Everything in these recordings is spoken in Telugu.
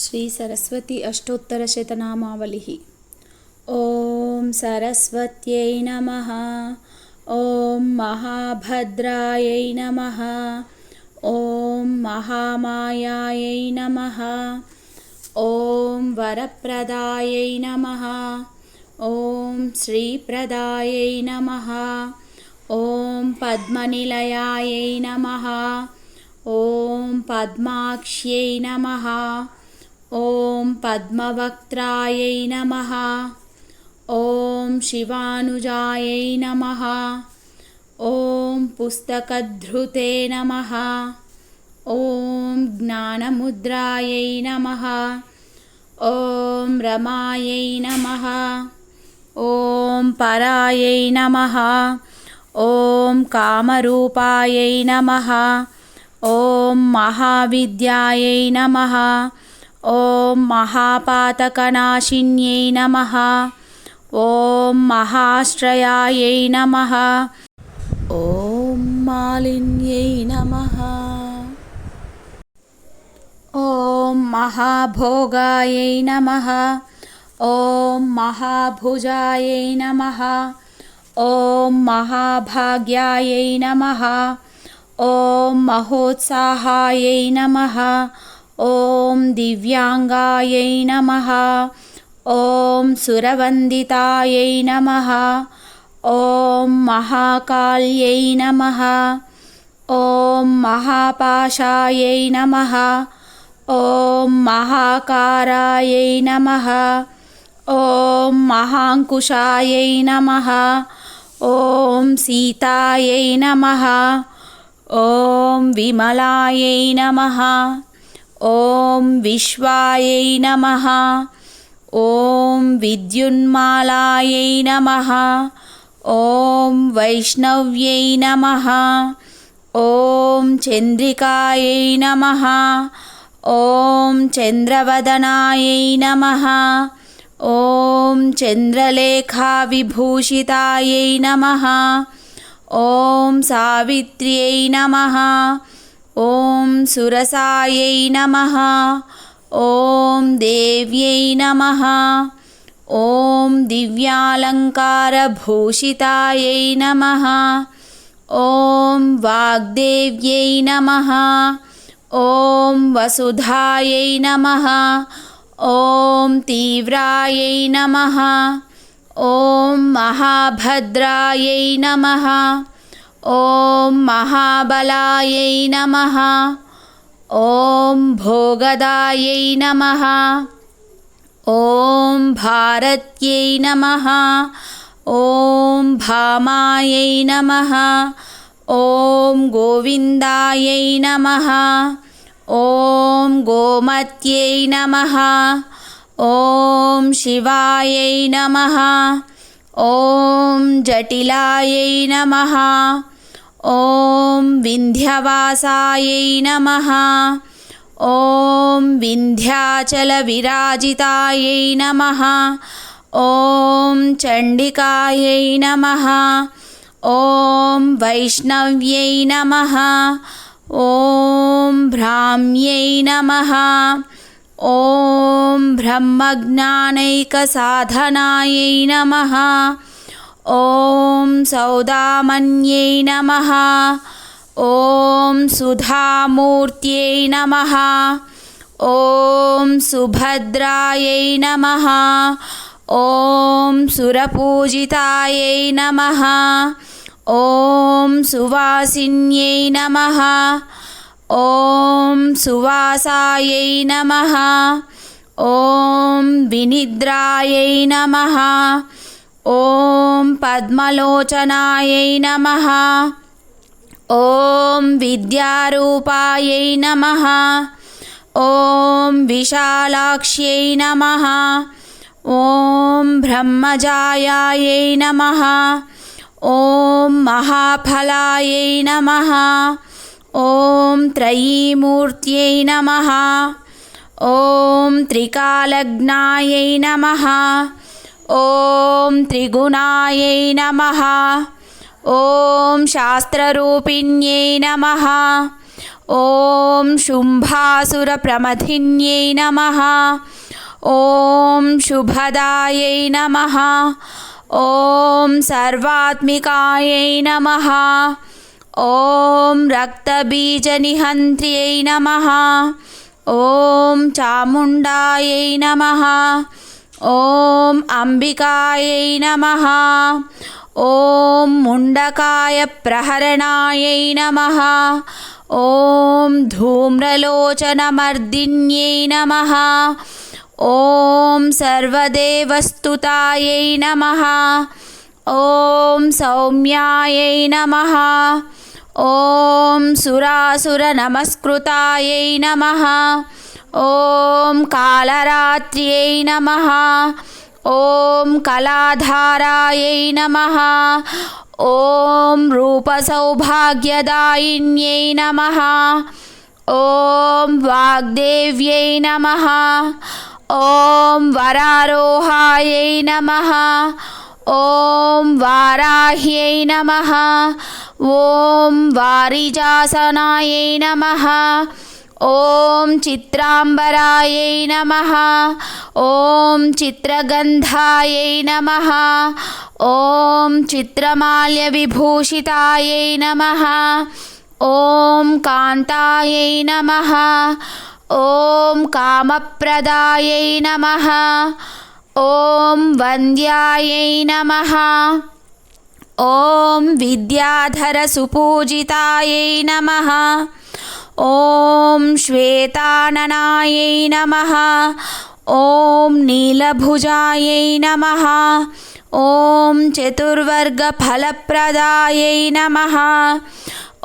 శ్రీ సరస్వతి అష్టోత్తర శతనామావళి. ఓం సరస్వత్యై నమ. ఓం మహాభద్రాయై నమ. ఓం మహామాయాయై నమ. ఓం వరప్రదాయై నమ. ఓం శ్రీప్రదాయై నమ. ఓం పద్మనిలయాయై నమ. ఓం పద్మాక్ష్యై నమ. ఓం పద్మవక్త్రాయై నమ. ఓం శివానుజాయై నమ. ఓం పుస్తకధృతే నమ. ఓం జ్ఞానముద్రాయై నమ. ఓం రమాయై నమ. ఓం పరాయై నమ. ఓం కామరూపాయై నమ. ఓం మహావిద్యాయై నమ. ఓం మహాపాతకనాశిన్యై నమ. ఓం మహాశ్రయాయై నమ. ఓం మాలిన్యై నమ. ఓం మహాభోగాయై నమ. ఓం మహాభుజాయై నమ. ఓం మహాభాగ్యాయై నమ. ఓం మహోత్సాహాయై నమ. ఓం దివ్యాంగాయై నమ. ఓం సురవందితాయై నమ. ఓం మహాకాళ్యై నమ. ఓం మహాపాశాయై నమ. ఓం మహాకారాయై నమ. ఓం మహాంకుశాయై నమ. ఓం సీతాయై నమ. ఓం విమలాయై నమ. ఓం విశ్వాయై నమ. ఓం విద్యున్మాలాయై నమ. ఓం వైష్ణవ్యై నమ. ఓం చంద్రికాయై నమ. ఓం చంద్రవదనాయై నమ. ఓం చంద్రలేఖావిభూషితాయై నమ. ఓం సావిత్ర్యై నమ. ఓం సురసాయై నమ. ఓం దేవ్యై నమ. ఓం దివ్యాలంకారభూషితాయై నమ. ఓం వాగ్దేవ్యై నమ. ఓం వసుధాయై నమ. ఓం తీవ్రాయై నమ. ఓం మహాభద్రాయై నమ. ॐ महाबलायै नमः। ॐ भोगदायै नमः। ॐ भारत्यै नमः। ॐ भामायै नमः। ॐ गोविन्दायै नमः। ॐ गोमत्यै नमः। ॐ शिवायै नमः। ॐ जटिलायै नमः। ॐ विन्ध्यवासायै नमः। ॐ विन्ध्याचलविराजितायै नमः। ॐ चण्डिकायै नमः। ॐ वैष्णव्यै नमः। ॐ भ्राम्यै नमः। ఓం బ్రహ్మజ్ఞానైకసాధనాయై నమ. ఓం సౌదామన్యై నమ. ఓం సుధామూర్త్యై నమ. ఓం సుభద్రాయై నమ. ఓం సురపూజితాయై నమ. ఓం సువాసిన్యై నమ. ఓం సువాసాయై నమ. ఓం వినిద్రాయై నమ. ఓం పద్మలోచనాయై నమ. ఓం విద్యారూపాయై నమ. ఓం విశాలాక్ష్యై నమ. ఓం బ్రహ్మజాయాయై నమ. ఓం మహాఫలాయై నమ. ॐ त्रयीमूर्त्यै नमः ॐ त्रिकालज्ञायै नमः ॐ त्रिगुणायै नमः ॐ शास्त्ररूपिण्यै नमः ॐ शुम्भासुरप्रमथिन्यै नमः ॐ शुभदायै नमः ॐ सर्वात्मिकायै नमः ॐ रक्तबीजनिहन्त्र्यै नमः ॐ चामुण्डायै नमः ॐ अम्बिकायै नमः ॐ मुण्डकायप्रहरणायै नमः ॐ धूम्रलोचनमर्दिन्यै नमः ॐ सर्वदेवस्तुतायै नमः ॐ सौम्यायै नमः ॐ सुरासुरनमस्कृतायै नमः ॐ कालरात्र्यै नमः ॐ कलाधारायै नमः ॐ रूपसौभाग्यदायिन्यै नमः ॐ वाग्देव्यै नमः ॐ वरारोहायै नमः ॐ वाराह्यै नमः ॐ वारिजासनायै नमः। ॐ चित्राम्बरायै नमः। ॐ चित्रगन्धायै नमः। ॐ चित्रमाल्यविभूषितायै नमः। ॐ कान्तायै नमः। ॐ कामप्रदायै नमः। ॐ वन्द्यायै नमः ॐ विद्याधरसुपूजितायै नमः ॐ श्वेताननायै नमः ॐ नीलभुजायै नमः ॐ चतुर्वर्गफलप्रदायै नमः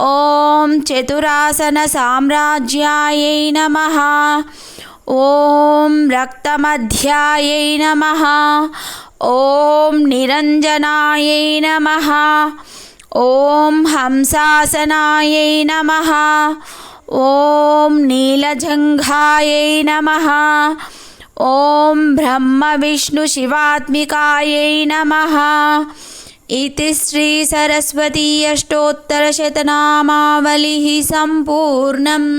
ॐ चतुरासनसाम्राज्यायै नमः ॐ रक्तमध्यायै नमः ॐ निरञ्जनायै नमः ॐ हंसासनायै नमः ॐ नीलजङ्घायै नमः ॐ ब्रह्मविष्णुशिवात्मिकायै नमः इति श्रीसरस्वती अष्टोत्तरशतनामावलिः सम्पूर्णम्